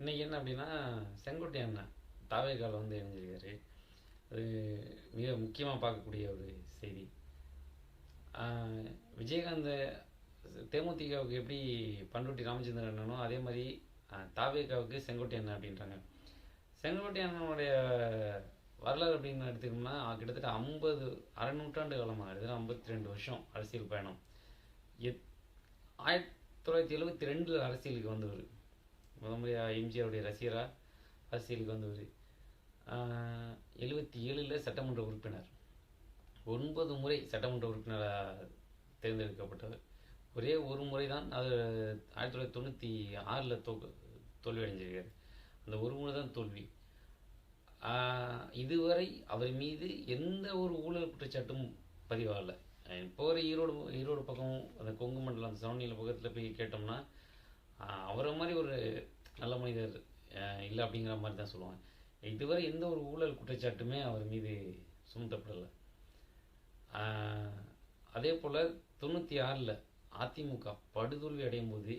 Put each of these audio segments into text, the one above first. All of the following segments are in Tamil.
இன்றைக்கி என்ன அப்படின்னா செங்கோட்டை அண்ணன் தாவேக்கால் வந்து இணைஞ்சிருக்காரு. அது மிக முக்கியமாக பார்க்கக்கூடிய ஒரு செய்தி. விஜயகாந்த் தேமுதிகவுக்கு எப்படி பண்ருட்டி ராமச்சந்திரன் அண்ணனோ அதே மாதிரி தாவேக்காவுக்கு செங்கோட்டை அண்ணன் அப்படின்றாங்க. செங்கோட்டை அண்ணனுடைய வரலாறு அப்படின்னு எடுத்துக்கோம்னா கிட்டத்தட்ட ஐம்பது அரை நூற்றாண்டு காலமாக கிட்டத்தட்ட ஐம்பத்தி ரெண்டு வருஷம் அரசியல் பயணம். எத் ஆயிரத்தி தொள்ளாயிரத்தி எழுபத்தி ரெண்டில் அரசியலுக்கு வந்தவர் முத முறையாக எம்ஜிஆருடைய ரசிகராக அரசியலுக்கு வந்தவர். எழுபத்தி ஏழில் சட்டமன்ற உறுப்பினர். ஒன்பது முறை சட்டமன்ற உறுப்பினராக தேர்ந்தெடுக்கப்பட்டவர். ஒரே ஒரு முறை தான் அது ஆயிரத்தி தொள்ளாயிரத்தி தொண்ணூற்றி ஆறில் தோ தோல்வி அடைஞ்சிருக்காரு. அந்த ஒரு முறை தான் தோல்வி. இதுவரை அவர் மீது எந்த ஒரு ஊழல் குற்றச்சாட்டும் பதிவாகலை. இப்போ ஒரு ஈரோடு ஈரோடு பக்கம் அந்த கொங்கு மண்டலம் அந்த சவுண்டியில் பக்கத்தில் போய் கேட்டோம்னா அவரை மாதிரி ஒரு நல்ல மனிதர் இல்லை அப்படிங்கிற மாதிரி தான் சொல்லுவாங்க. இதுவரை எந்த ஒரு ஊழல் குற்றச்சாட்டுமே அவர் மீது சுமத்தப்படலை. அதே போல் தொண்ணூற்றி ஆறில் அதிமுக படுதோல்வி அடையும் போது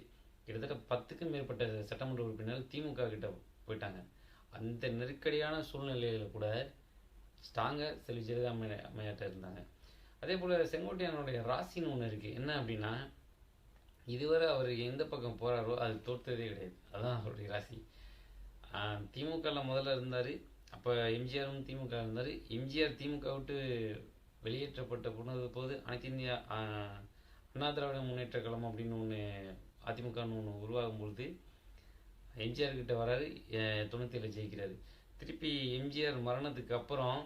கிட்டத்தட்ட பத்துக்கும் மேற்பட்ட சட்டமன்ற உறுப்பினர் திமுக கிட்ட போயிட்டாங்க. அந்த நெருக்கடியான சூழ்நிலையில் கூட ஸ்ட்ராங்காக செல்வி ஜெயலலிதா அம்மையாட்ட இருந்தாங்க. அதே போல் செங்கோட்டையானுடைய ராசின்னு ஒன்று இருக்குது என்ன அப்படின்னா இதுவரை அவர் எந்த பக்கம் போகிறாரோ அது தோற்றதே கிடையாது. அதுதான் அவருடைய ராசி. திமுகவில் முதல்ல இருந்தார். அப்போ எம்ஜிஆரும் திமுக இருந்தார். எம்ஜிஆர் திமுக விட்டு வெளியேற்றப்பட்ட போனது போது அனைத்து இந்தியா அண்ணா திராவிட முன்னேற்ற கழகம் அப்படின்னு ஒன்று அதிமுகன்னு ஒன்று உருவாகும் பொழுது எம்ஜிஆர் கிட்ட வராரு. தொண்ணூற்றி தொண்ணூத்தி ஏழு ஜெயிக்கிறாரு. திருப்பி எம்ஜிஆர் மரணத்துக்கு அப்புறம்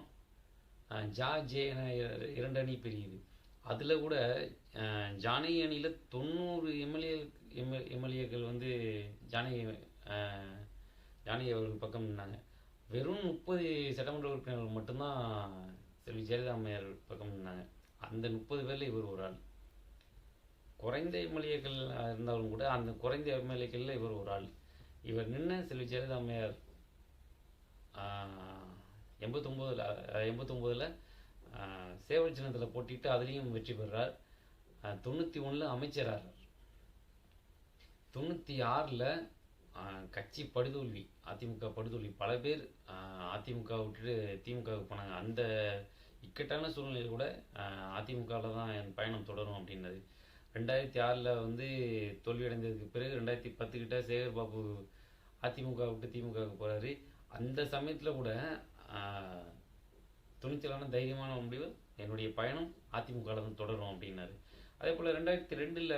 ஜா ஜே என இரண்டு அணி பிரியுது. அதில் கூட ஜானகி அணியில் தொண்ணூறு எம்எல்ஏ எம்எல்ஏக்கள் வந்து ஜானகி ஜானகி அவர்கள் பக்கம் நின்னாங்க. வெறும் முப்பது சட்டமன்ற உறுப்பினர்கள் மட்டும்தான் செல்வி ஜெயலலிதா அம்மையார் பக்கம் நின்னாங்க. அந்த முப்பது பேரில் இவர் ஒரு ஆள். குறைந்த எம்எல்ஏக்கள் இருந்தாலும் கூட அந்த குறைந்த எம்எல்ஏக்களில் இவர் ஒரு ஆள். இவர் நின்ன செல்வி ஜெயலலிதா அம்மையார் எண்பத்தொம்போதில் எண்பத்தொம்போதில் சேவல் சின்னத்தில் போட்டிட்டு அதுலேயும் வெற்றி பெறார். தொண்ணூற்றி ஒன்றில் அமைச்சராகிறார் தொண்ணூற்றி ஆறில் கட்சி படுதோல்வி அதிமுக படுதோல்வி. பல பேர் அதிமுக விட்டுட்டு திமுகவுக்கு போனாங்க. அந்த இக்கட்டான சூழ்நிலையில் கூட அதிமுகவில் தான் என் பயணம் தொடரும் அப்படின்னது ரெண்டாயிரத்தி ஆறில் வந்து தோல்வியடைந்ததுக்கு பிறகு ரெண்டாயிரத்தி பத்துக்கிட்ட சேகர் பாபு அதிமுக விட்டு திமுகவுக்கு போகிறாரு அந்த சமயத்தில் கூட துணிச்சலான தைரியமான முடிவு என்னுடைய பயணம் அதிமுகவில் தான் தொடரும் அப்படின்னாரு. அதே போல் ரெண்டாயிரத்தி ரெண்டில்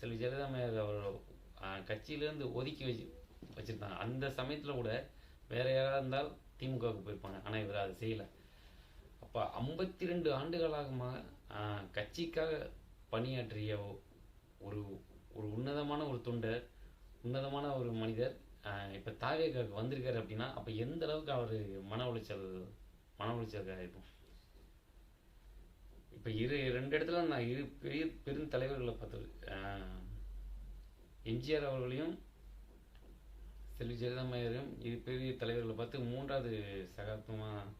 செல்வி ஜெயலலிதா அம்மையார் அவர் கட்சியிலேருந்து ஒதுக்கி வச்சு வச்சுருந்தாங்க. அந்த சமயத்தில் கூட வேற யாராக இருந்தால் திமுகவுக்கு போயிருப்பாங்க. ஆனால் இவர் அதை செய்யலை. அப்போ ஐம்பத்தி ரெண்டு ஆண்டுகளாக கட்சிக்காக பணியாற்றிய ஒரு ஒரு உன்னதமான ஒரு தொண்டர் உன்னதமான ஒரு மனிதர் இப்போ தாவேக்காக்கு வந்திருக்காரு அப்படின்னா அப்போ எந்த அளவுக்கு அவர் மன உளைச்சல் மன உளைச்சலுக்கு ஆகிப்போம் இப்போ இரு ரெண்டு இடத்துல நான் இரு பெரிய பெரும் தலைவர்களை பார்த்தது எம்ஜிஆர் அவர்களையும் செல்வி ஜெயலலிதா இரு பெரிய தலைவர்களை பார்த்து மூன்றாவது சகாப்தமாக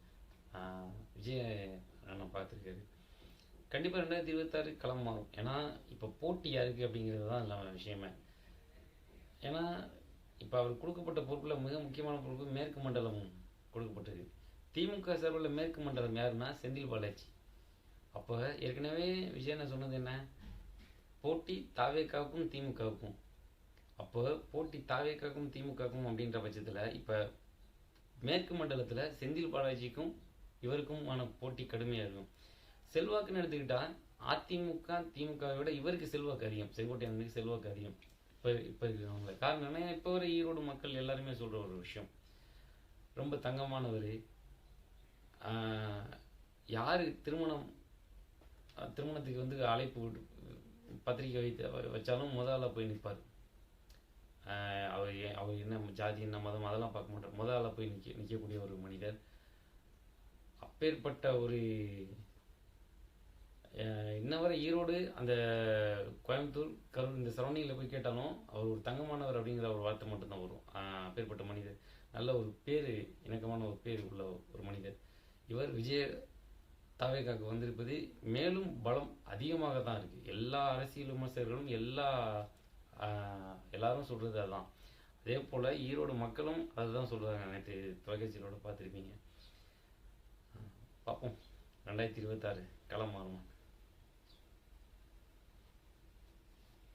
விஜய நான் பார்த்துருக்காரு. கண்டிப்பாக ரெண்டாயிரத்தி இருபத்தாறு களம் மாறும். ஏன்னா இப்போ போட்டி யாருக்கு அப்படிங்கிறது தான் இல்லாமல் விஷயமே. ஏன்னா இப்போ அவர் கொடுக்கப்பட்ட பொறுப்பில் மிக முக்கியமான பொறுப்பு மேற்கு மண்டலம் கொடுக்கப்பட்டிருக்கு. திமுக சார்பில் மேற்கு மண்டலம் யாருன்னா செந்தில் பாலாஜி. அப்போ ஏற்கனவே விஜயனை சொன்னது என்ன? போட்டி தாவேக்காவுக்கும் திமுகவுக்கும். அப்போ போட்டி தாவேக்காவுக்கும் திமுகவுக்கும் அப்படின்ற பட்சத்தில் இப்போ மேற்கு மண்டலத்தில் செந்தில் பாலாஜிக்கும் இவருக்குமான போட்டி கடுமையாக இருக்கும். செல்வாக்குன்னு எடுத்துக்கிட்டால் அதிமுக திமுகவை விட இவருக்கு செல்வாக்கு அதிகம். செங்கோட்டையனுக்கு செல்வாக்கு அதிகம். இப்போ இப்போ இருக்கிறவங்க காரணம் என்ன இப்போ வர ஈரோடு மக்கள் எல்லாருமே சொல்கிற ஒரு விஷயம். ரொம்ப தங்கமானவர். யார் திருமணம் திருமணத்துக்கு வந்து அழைப்பு பத்திரிக்கை வைத்து வச்சாலும் முதல்ல போய் நிற்பார். அவர் அவர் என்ன ஜாதி என்ன மதம் அதெல்லாம் பார்க்க மாட்டார். முதல்ல போய் நிற்க நிற்கக்கூடிய ஒரு மனிதர். அப்பேற்பட்ட ஒரு அஹ் இன்ன வரை ஈரோடு அந்த கோயம்புத்தூர் கரூர் இந்த சரௌண்டிங்கில் போய் கேட்டாலும் அவர் ஒரு தங்கமானவர் அப்படிங்கிற ஒரு வார்த்தை மட்டும்தான் வரும். அப்பேற்பட்ட மனிதர். நல்ல ஒரு பேர் இணக்கமான ஒரு பேர் உள்ள ஒரு மனிதர். இவர் விஜய தாவேக்காக்கு வந்திருப்பது மேலும் பலம் அதிகமாக தான் இருக்குது எல்லா அரசியல் விமர்சகர்களும் எல்லா எல்லாரும் சொல்கிறது அதுதான். அதே போல் ஈரோடு மக்களும் அதுதான் சொல்கிறாங்க நேற்று தொலைக்காட்சியிலோட பார்த்துருப்பீங்க. பார்ப்போம். ரெண்டாயிரத்தி இருபத்தாறு களம் மாறுமா